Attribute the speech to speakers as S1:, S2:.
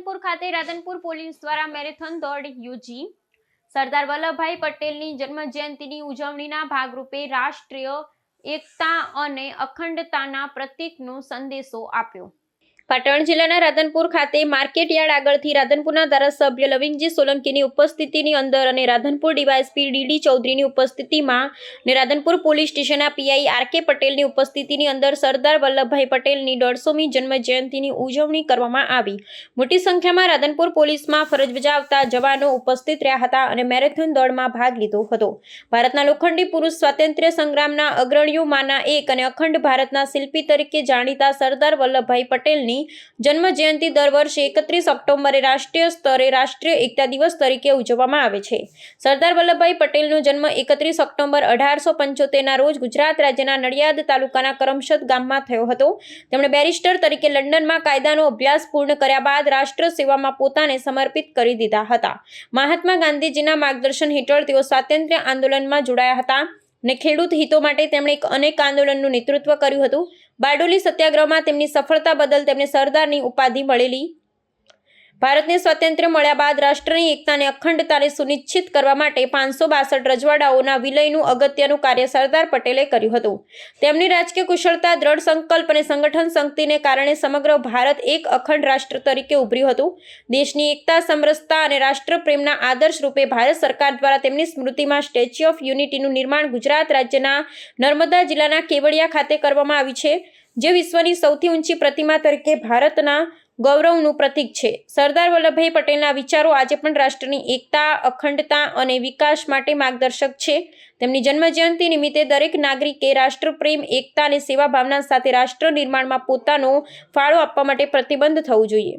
S1: રાધનપુર ખાતે રાધનપુર પોલીસ દ્વારા મેરેથોન દોડ યોજી. સરદાર વલ્લભભાઈ પટેલની જન્મજયંતિની ઉજવણીના ભાગરૂપે રાષ્ટ્રીય એકતા અને અખંડતાના પ્રતીકનો સંદેશો આપ્યો. પાટણ જિલ્લાના રાધનપુર ખાતે માર્કેટ યાર્ડ આગળથી રાધનપુરના ધારાસભ્ય લવિંગજી સોલંકીની ઉપસ્થિતિની અંદર અને રાધનપુર ડીવાયએસપી ડીડી ચૌધરીની ઉપસ્થિતિમાં અને રાધનપુર પોલીસ સ્ટેશનના પીઆઈ આર કે પટેલની ઉપસ્થિતિની અંદર સરદાર વલ્લભભાઈ પટેલની દોઢસોમી જન્મ જયંતિની ઉજવણી કરવામાં આવી. મોટી સંખ્યામાં રાધનપુર પોલીસમાં ફરજ બજાવતા જવાનો ઉપસ્થિત રહ્યા હતા અને મેરેથોન દોડમાં ભાગ લીધો હતો. ભારતના લોખંડી પુરુષ સ્વાતંત્ર્ય સંગ્રામના અગ્રણીઓમાંના એક અને અખંડ ભારતના શિલ્પી તરીકે જાણીતા સરદાર વલ્લભભાઈ પટેલની જન્મ જયંતિ દર વર્ષે એકત્રીસ ઓક્ટોબરે રાષ્ટ્રીય સ્તરે રાષ્ટ્રીય એકતા દિવસ તરીકે ઉજવવામાં આવે છે. સરદાર વલ્લભભાઈ પટેલનો જન્મ એકત્રીસ ઓક્ટોબર અઢારસો પંચોતેરના રોજ ગુજરાત રાજ્યના નડિયાદ તાલુકાના કરમશદ ગામમાં થયો હતો. તેમણે બેરિસ્ટર તરીકે લંડનમાં કાયદાનો અભ્યાસ પૂર્ણ કર્યા બાદ રાષ્ટ્ર સેવામાં પોતાને સમર્પિત કરી દીધા હતા. મહાત્મા ગાંધીજીના માર્ગદર્શન હેઠળ તેઓ સ્વાતંત્ર્ય આંદોલનમાં જોડાયા હતા. ને ખેડૂત હિતો માટે તેમણે એક અનેક આંદોલનનું નેતૃત્વ કર્યું હતું. બારડોલી સત્યાગ્રહમાં તેમની સફળતા બદલ તેમને સરદારની ઉપાધિ મળેલી ભારતને સ્વાતંત્ર્ય મળ્યા બાદ રાષ્ટ્રની એકતાને અખંડતાને સુનિશ્ચિત કરવા માટે પાંચસો બાસઠ રજવાડાઓના વિલયનું અગત્યનું કાર્ય સરદાર પટેલે કર્યું હતું. તેમની રાજકીય કુશળતા, દ્રઢ સંકલ્પ અને સંગઠન શક્તિને કારણે સમગ્ર ભારત એક અખંડ રાષ્ટ્ર તરીકે ઉભર્યું હતું. દેશની એકતા, સમરસતા અને રાષ્ટ્રપ્રેમના આદર્શ રૂપે ભારત સરકાર દ્વારા તેમની સ્મૃતિમાં સ્ટેચ્યુ ઓફ યુનિટીનું નિર્માણ ગુજરાત રાજ્યના નર્મદા જિલ્લાના કેવડિયા ખાતે કરવામાં આવ્યું છે, જે વિશ્વની સૌથી ઊંચી પ્રતિમા તરીકે ભારતના ગૌરવનું પ્રતીક છે. સરદાર વલ્લભભાઈ પટેલના વિચારો આજે પણ રાષ્ટ્રની એકતા, અખંડતા અને વિકાસ માટે માર્ગદર્શક છે. તેમની જન્મજયંતિ નિમિત્તે દરેક નાગરિકે રાષ્ટ્રપ્રેમ, એકતા અને સેવા ભાવના સાથે રાષ્ટ્ર નિર્માણમાં પોતાનો ફાળો આપવા માટે પ્રતિબદ્ધ થવું જોઈએ.